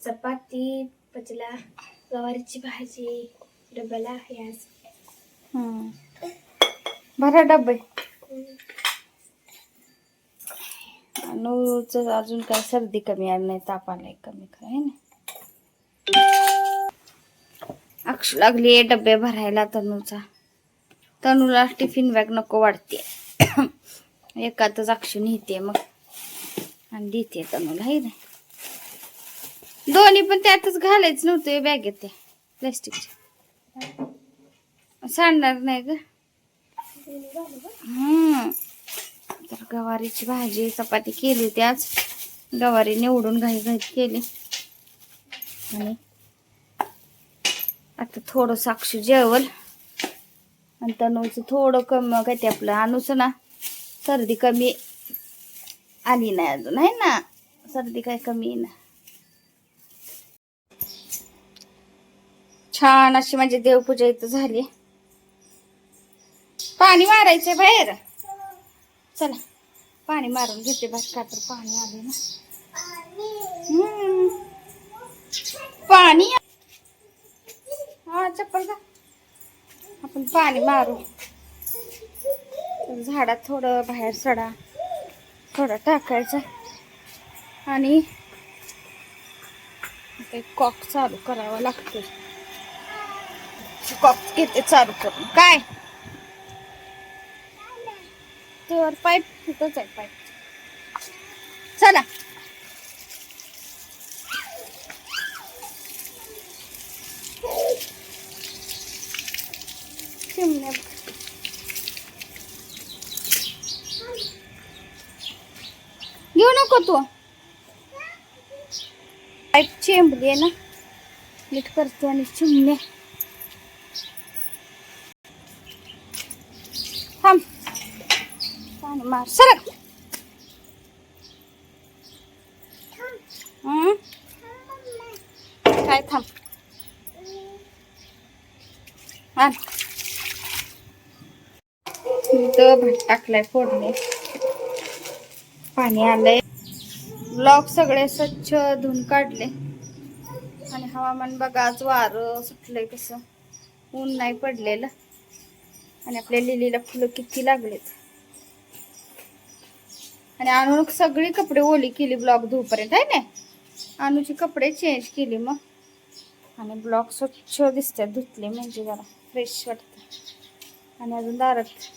चपाती पचला गवारीची भाजी डब्याला आहे आज भरा डबे. अनुच अजून काय सर्दी कमी आली नाही ताप आलाय कमी खरं आहे ना? अक्ष लागली आहे डबे भरायला तनूचा. तनूला टिफिन बॅग नको वाटते. एकातच अक्षू नेते मग. आणि देते तनूला आहे ना? दोन्ही पण त्यातच घालायचं नव्हतं बॅगेत त्या प्लॅस्टिकच्या सांडणार नाही ग. हम्म. तर गवारीची भाजी चपाती केली होती आज. गवारी निवडून घाई घाई केली. आणि आता थोडं साक्षी जेवल. आणि तनूचं थोडं कमी काय ते आपलं अनुचं ना सर्दी कमी आली नाही अजून आहे ना? सर्दी काय कमी ना छान अशी माझी देवपूजा इथं झाली. पाणी मारायचंय बाहेर. चला पाणी मारून घेते बस का तर पाणी आले ना. पाणी हा चप्पल का आपण पाणी मारू. झाडात थोडं बाहेर सडा. थोडं टाकायचं. आणि ते कॉक चालू करावा लागतो कॉक घेते चालू करून. काय? तर पाईप तिथंच आहे पाईप. चला. चिमण्या घेऊ नको तू. पाईप चेंबली आहे ना? नीट करते आणि चिमण्या थांब पाणी मार. सरक. काय थांब. टाकलाय फोडणे. पाणी आलंय. ब्लॉक सगळे स्वच्छ धुवून काढले. आणि हवामान बघा आज वारं सुटलंय कसं. ऊन नाही पडलेलं. आणि आपल्या लिलीला फुलं किती लागलेत. आणि आणून सगळी कपडे ओली केली ब्लॉक धुवपर्यंत आहे ना? आणूची कपडे चेंज केली मग. आणि ब्लॉक स्वच्छ दिसतात धुतले म्हणजे जरा फ्रेश वाटतं आणि अजून दारात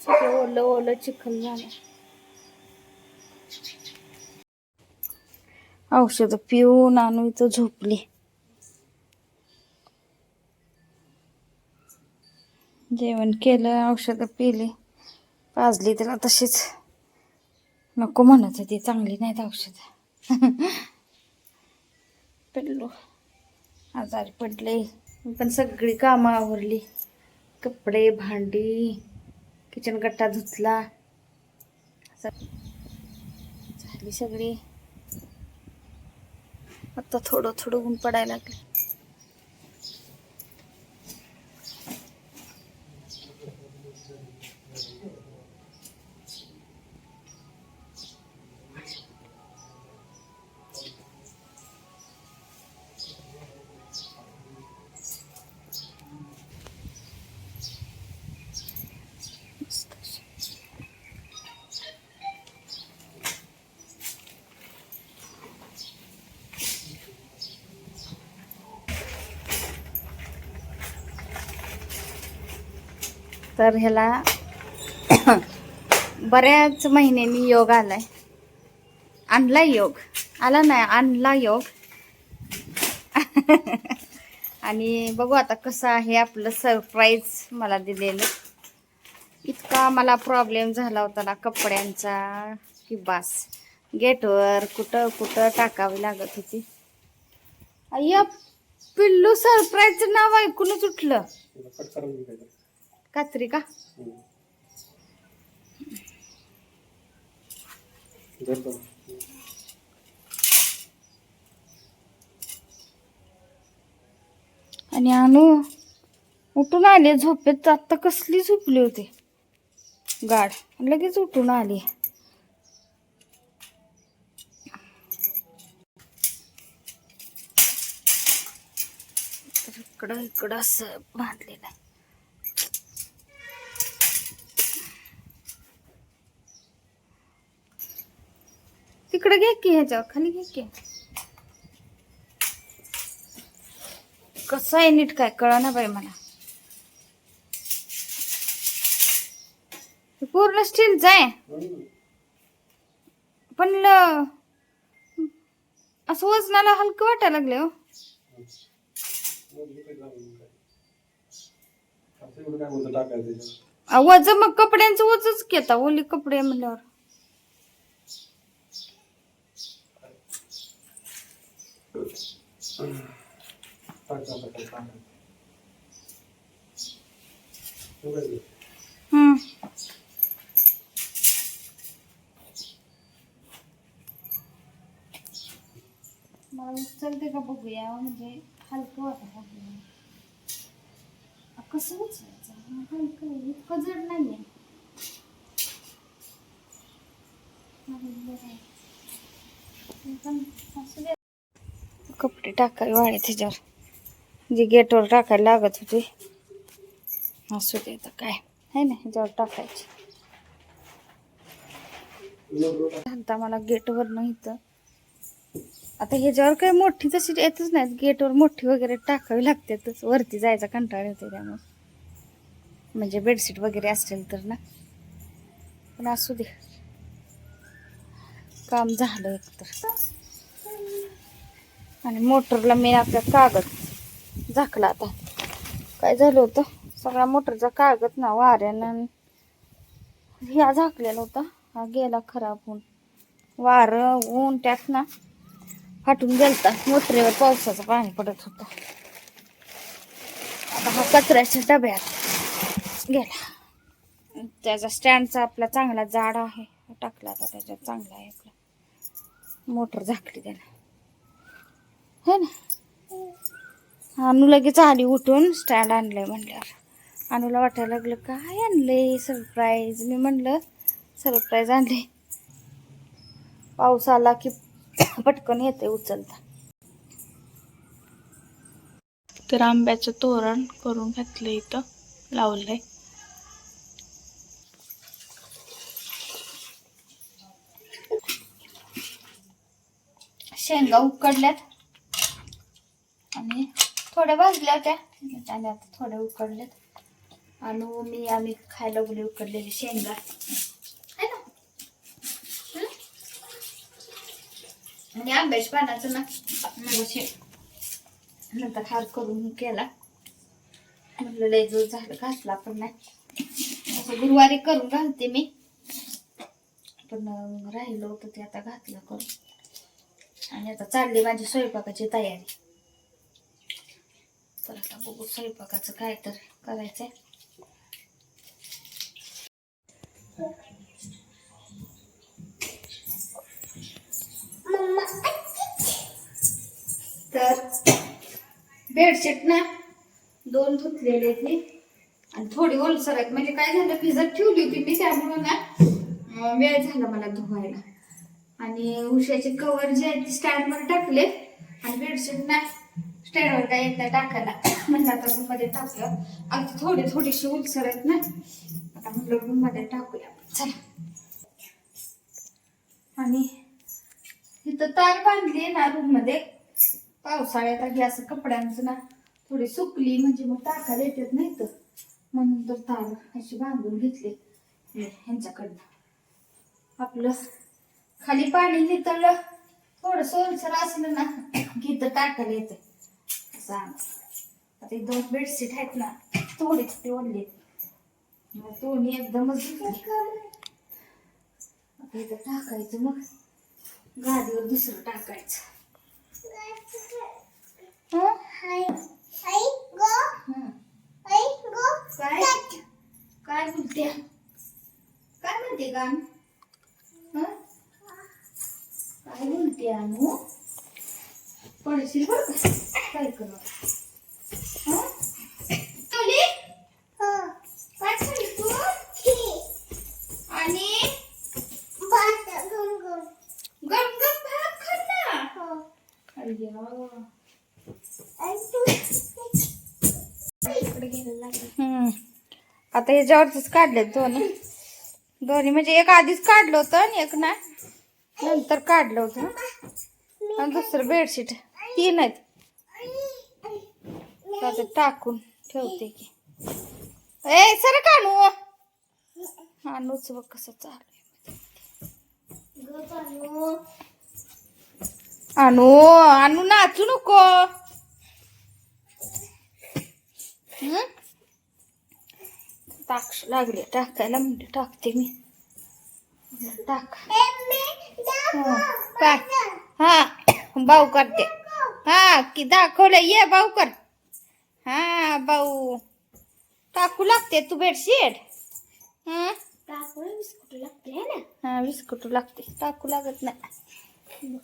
सगळं ओलं ओलं चिखल झालं. औषध पिऊन आणू इथं झोपली. जेवण केलं औषधं पिली. पाजली त्याला तशीच. नको म्हणत होती चांगली नाहीत औषधं. पडलो. आजारी पडले. पण सगळी कामं आवरली. कपडे भांडी किचन गट्टा धुतला. झाली सगळी. आता थोडं थोडं ऊन पडायला लागले. तर ह्याला बऱ्याच महिन्यांनी योग आलाय. आणला योग. आला नाही आणला योग. आणि बघू आता कसं आहे आपलं सरप्राईज मला दिलेलं. इतका मला प्रॉब्लेम झाला होता ना कपड्यांचा की बास. गेटवर कुठं कुठं टाकावी लागत होती. अय्या पिल्लू सरप्राईजचं नाव ऐकूनच उठलं. कात्री का? आणि अनु उठून आले झोपेत. आता कसली झोपली होती? गाड लगेच उठून आली इकडं इकडं असं बांधलेलं आहे. तिकडे घे की ह्याच्यावर खाली घे की. कसं आहे नीट काय कळा ना बाई मला. पूर्ण स्टीलचं आहे. पण ल- असं वजनाला हलकं वाटायला लागले हो. वज मग कपड्यांचं वजच घेता ओली कपडे म्हणल्यावर. मला उचलते का बघूया म्हणजे हलकं वाटत आपल्याला. कसं उचलायचं हा, हलकं इतकं जड नाही आहे. पण असू दे. कपडे टाकाय वाळे त्याच्यावर. जे गेटवर टाकायला लागत होते. असू दे तर काय. आहे ना ह्याच्यावर टाकायचे. घालता मला गेटवर नाही तर. आता ह्याच्यावर काही मोठी तशी येतच नाहीत. गेटवर मोठी वगैरे टाकावी लागते वरती जायचा कंटाळा येतो त्यामुळे. म्हणजे बेडशीट वगैरे असेल तर ना. पण असू दे. काम झालं एकतर आणि मोटरला मी आपल्या कागद झाकला आता. काय झालं होतं? सगळा मोटरचा कागद ना वाऱ्यानं ह्या झाकलेला होता. हा गेला खराब होऊन. वारं ऊन त्यात ना फाटून गेलता. मोटरीवर पावसाचं पाणी पडत होतं. आता हा कचऱ्याच्या डब्यात गेला. त्याचा स्टँडचा आपला चांगला जाड आहे. टाकला आता त्याच्यात चांगला आहे आपला. मोटर झाकली त्यानं. है ना? अनु लगेच आली उठून स्टँड आणलंय म्हणल्यावर. अनुला वाटायला लागलं काय आणलंय सरप्राईज मी म्हणलं सरप्राईज आणले पाऊस आला की पटकन येते उचलता. तर आंब्याचं तोरण करून घातलं इथं लावलंय. शेंगा उकडल्यात. थोड्या भाजल्या होत्या. आणि आता थोड्या उकडल्यात. आणि मी आम्ही खायला गेले उकडलेले शेंगा. है ना? आणि आंब्याच्या पानाचं ना मगाशी नंतर हार करून केला. म्हटलं लय जो झालं घातला पण नाही. असं गुरुवारी करून घालते मी. पण राहिलो होतं ते आता घातलं करून. आणि आता चालली माझी स्वयंपाकाची तयारी. तर आता बघू स्वयंपाकाचं काय तर करायचंय. तर बेडशीट ना दोन धुतलेले ती आणि थोडी ओलसर आहेत. म्हणजे काय झालं भिजत ठेवली होती मी त्यामुळं ना वेळ झाला मला धुवायला. आणि उशाचे कवर जे आहेत ते स्टँडवर टाकले. आणि बेडशीट ना स्टँडवर काय येत नाही टाकायला. म्हणलं आता रूममध्ये टाकलं. अगदी थोडी थोडीशी उलसर आहेत ना. आता म्हणलं रूममध्ये टाकूया. चला. आणि इथं तार बांधली आहे ना रूममध्ये पावसाळ्यात आधी असं कपड्यांचं ना थोडी सुकली म्हणजे मग टाकायला येतात नाही तर म्हणून तर तार अशी बांधून घेतली. ह्यांच्याकडनं. आपलं खाली पाणी नितळलं. थोडं ओलसर असलं ना की टाकायला येतं. असं. आता दोन बेडशीट आहेत ना थोडी थोडी ओढली दोन्ही एकदमच आता इथं टाकायचं मग. गादीवर दुसरं टाकायचं. काय? काय बोलते काय म्हणते गाण? काय बोलते अनु? पडशील बरं काय कर. आता ह्याच्यावरच काढले दोन्ही दोन्ही म्हणजे एक आधीच काढलं होतं आणि एक ना नंतर काढलं होतं. आणि दुसरं बेडशीट. तीन आहेत आता टाकून ठेवते की. ए सर कानू. आणूच बघ कसं चालू आणू आणू नाचू नको. हं? टाक लागले टाकायला म्हणते टाकते मी. टाक. काय हा भाऊ करते. हा की दाखवलं ये भाऊ कर हा भाऊ टाकू लागते तू बेडशीट हं लागते है ना हा बिस्कुट लागते टाकू लागत नाही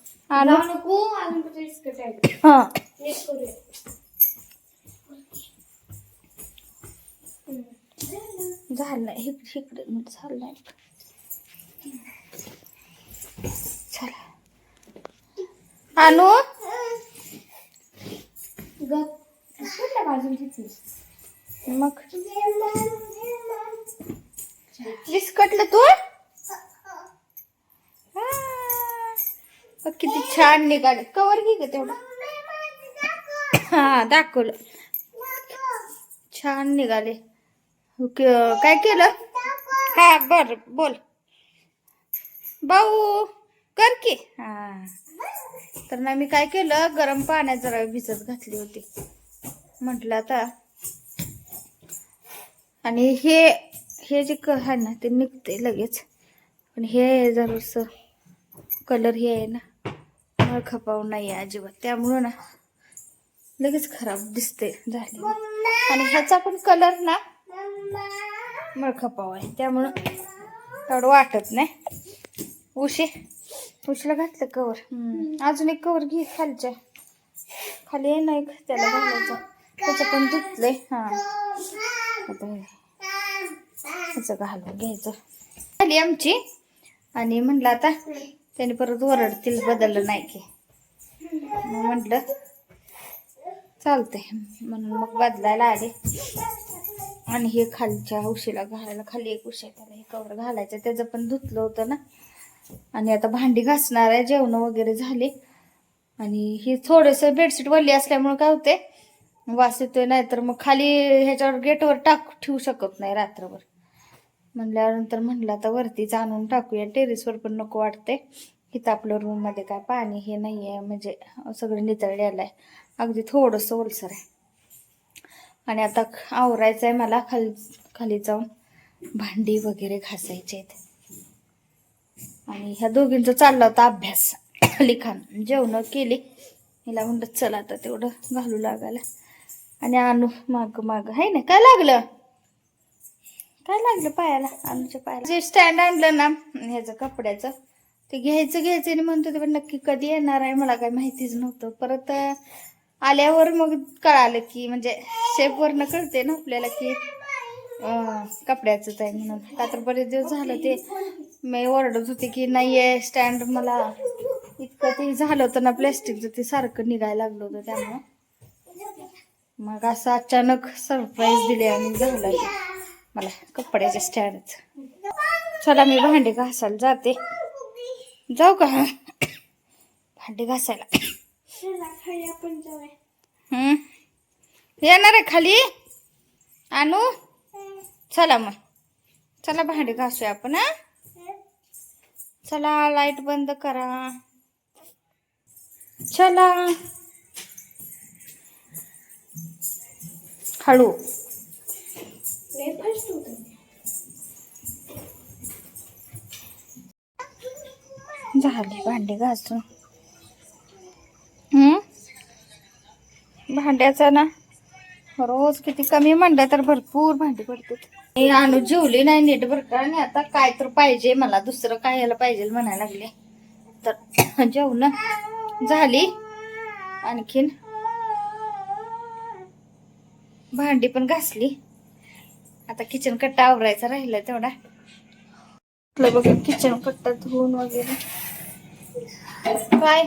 नको अजून बिस्कुट आहे हा झालं. नाही इकडे इकडे झालं नाही चला आणू ग कुठल्या बाजून घेतलीस मग? विस्कटलं तू हा. बघ छान निघाले. कवर घे ग हा छान निघाले. काय केलं? हा, बर, बोल. भाऊ, कर की. हा. तर ना मी काय केलं? गरम पाण्यात जरा भिजत घातली होती. म्हटलं आता आणि हे हे जे क आहे ना ते निघते लगेच. पण हे जरासं कलर हे आहे ना मला खपाव नाही आहे अजिबात. त्यामुळं ना लगेच खराब दिसते झाली. आणि ह्याचा पण कलर ना मळखपाव आहे. त्यामुळं एवढं वाटत नाही. उशी. उशीला घातलं कवर अजून एक कवर घे खालच्या. खाली आहे ना एक त्याला घालायचं. त्याचं पण धुतलंय. हा. घालून घ्यायचं. झाली आमची. आणि म्हणलं आता त्याने परत ओरडतील बदललं नाही की. मग म्हटलं चालतंय. म्हणून मग बदलायला आले. आणि हे खालच्या उशीला घालायला खाली एक उशी त्याला हे कवर घालायचं. त्याचं पण धुतलं होतं ना. आणि आता भांडी घासणार आहे जेवण वगैरे झाले. आणि ही थोडंसं बेडशीट वल्ली असल्यामुळे काय होते वास येतोय नाही तर मग खाली ह्याच्यावर गेटवर टाक ठेवू शकत नाही रात्रभर. म्हणल्यानंतर म्हणलं आता वरतीच आणून टाकूया टेरेसवर पण नको वाटते इथं आपलं रूममध्ये काय पाणी हे नाही आहे म्हणजे सगळं नितळलेलं आहे. अगदी थोडंसं ओलसर आहे. आणि आता आवरायचं आहे मला खाली खाली जाऊन भांडी वगैरे घासायचे आहेत आणि ह्या दोघींचा चालला होता अभ्यास लिखाण. जेवण केली. हिला म्हणलं चला आता तेवढं घालू लागायला. आणि अनु माग माग. आहे ना काय लागलं? काय लागलं पायाला? अनुच्या पायाला. जे स्टँड आणलं ना ह्याचं कपड्याचं ते घ्यायचं घ्यायचं. आणि म्हणतो ते पण नक्की कधी येणार आहे मला काय माहितीच नव्हतं. परत आल्यावर मग कळालं की म्हणजे शेपवरनं कळते ना आपल्याला की कपड्याचंच आहे म्हणून. का तर बरेच दिवस झालं ते मी ओरडत होते की नाही आहे स्टँड मला इतकं ते झालं होतं ना प्लॅस्टिकचं ते सारखं निघायला लागलं होतं त्यामुळं. मग असं अचानक सरप्राईज दिले आणि झालं मला कपड्याच्या स्टँडच चला मी भांडी घासायला जाते. जाऊ का? भांडी घासायला. येणार आहे खाली? आणू? चला मग. चला भांडी घासूया आपण हा? चला लाइट बंद करा. चला. हळू. झाले भांडे झाली भांडी घासून. हम्म? भांड्याचा ना रोज किती कमी म्हणलं तर भरपूर भांडी पडतात. हे आणू जेवली नाही नीट बरं का? आणि आता काय तर पाहिजे मला दुसरं काय यायला पाहिजे म्हणायला लागले. तर जेवण झाली. आणखीन भांडी पण घासली. आता किचन कट्टा आवरायचा राहिला तेवढा. बघा किचन कट्टा धुवून वगैरे. काय?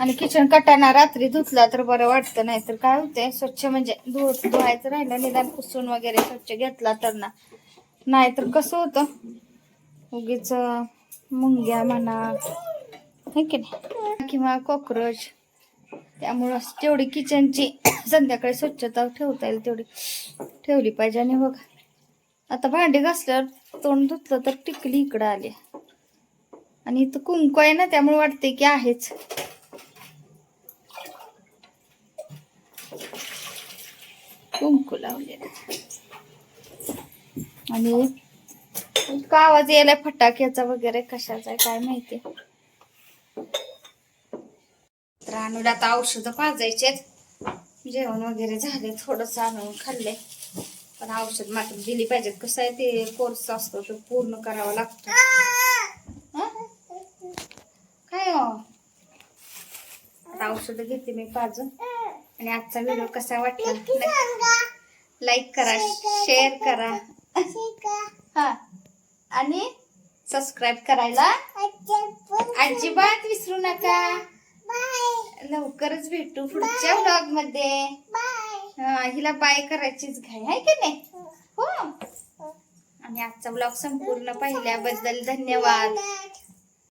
आणि किचन कटाना रात्री धुतला तर बरं वाटतं नाही तर काय होतंय स्वच्छ म्हणजे धु धुवायचं राहिलं निदान पुसून वगैरे स्वच्छ घेतला तर ना. नाहीतर कसं होतं? उगीच मुंग्या म्हणा है की नाही? किंवा कॉक्रोच त्यामुळं तेवढी किचनची संध्याकाळी स्वच्छता ठेवता येईल तेवढी ठेवली पाहिजे. आणि बघ आता भांडी घासल्यावर तोंड धुतलं तर टिकली इकडं आली. आणि इथं कुंकू आहे ना त्यामुळे वाटते की आहेच. आणि का आवाज यायला फटाक्याचा वगैरे कशाचा आहे काय माहिती. तर अनुला आता औषधं पाजायचे जेवण वगैरे झाले थोडंसं आणून खाल्ले. पण औषध मात्र दिली पाहिजेत. कसं आहे ते कोर्स असतो तो पूर्ण करावा लागतो. काय हो? आता औषधं घेते मी पाजून. आणि आजचा व्हिडिओ कसा वाटला? लाईक करा शेअर करा. हा. आणि सबस्क्राईब करायला अजिबात विसरू नका. लवकरच भेटू पुढच्या व्लॉगमध्ये हा, हिला बाय करायचीच घाई आहे की नाही? हो. आणि आजचा ब्लॉग संपूर्ण पाहिल्याबद्दल धन्यवाद.